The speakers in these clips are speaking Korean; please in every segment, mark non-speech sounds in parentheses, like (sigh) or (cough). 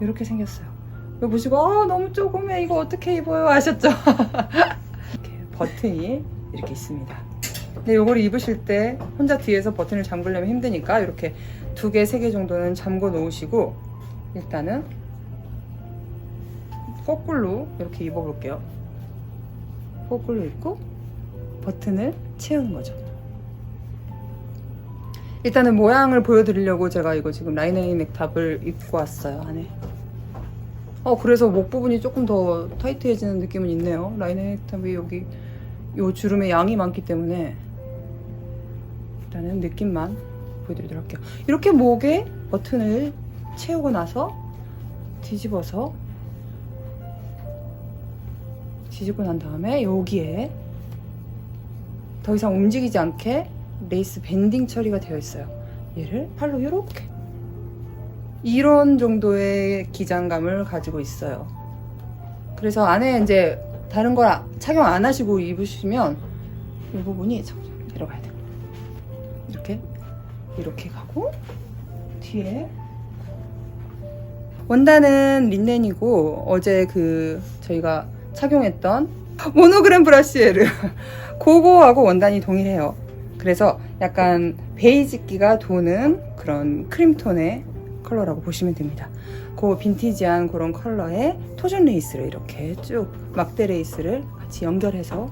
이렇게 생겼어요. 이거 보시고 아 너무 조그매 이거 어떻게 입어요 하셨죠? (laughs) 이렇게 버튼이 이렇게 있습니다. 근데 이걸 입으실 때 혼자 뒤에서 버튼을 잠그려면 힘드니까 이렇게 두 개, 세 개 정도는 잠궈 놓으시고 일단은 거꾸로 이렇게 입어볼게요. 거꾸로 입고 버튼을 채우는 거죠. 일단은 모양을 보여드리려고 제가 이거 지금 라이너인 넥탑을 입고 왔어요 안에. 어 그래서 목 부분이 조금 더 타이트해지는 느낌은 있네요. 라이너인 넥탑이 여기 요 주름의 양이 많기 때문에 일단은 느낌만 보여드리도록 할게요. 이렇게 목에 버튼을 채우고 나서 뒤집어서 뒤집고 난 다음에 여기에 더 이상 움직이지 않게 레이스 밴딩 처리가 되어 있어요. 얘를 팔로 이렇게 이런 정도의 기장감을 가지고 있어요. 그래서 안에 이제 다른 걸 아- 착용 안 하시고 입으시면 이 부분이 내려가야 돼요. 이렇게 이렇게 가고 뒤에 원단은 린넨이고 어제 그 저희가 착용했던 모노그램 브라시에르 그거하고 (laughs) 원단이 동일해요. 그래서 약간 베이지기가 도는 그런 크림톤의 컬러라고 보시면 됩니다. 그 빈티지한 그런 컬러에 토준 레이스를 이렇게 쭉 막대 레이스를 같이 연결해서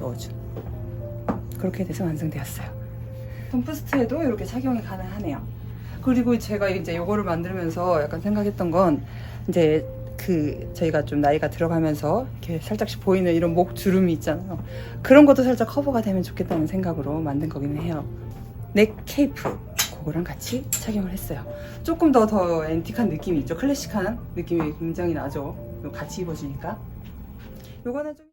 넣어준 그렇게 돼서 완성되었어요. 덤프스트에도 이렇게 착용이 가능하네요. 그리고 제가 이제 이거를 만들면서 약간 생각했던 건 이제 그 저희가 좀 나이가 들어가면서 이렇게 살짝씩 보이는 이런 목 주름이 있잖아요. 그런 것도 살짝 커버가 되면 좋겠다는 생각으로 만든 거기는 해요. 넥 케이프 그거랑 같이 착용을 했어요. 조금 더 더 앤틱한 느낌이 있죠. 클래식한 느낌이 굉장히 나죠. 같이 입어주니까. 요거는 좀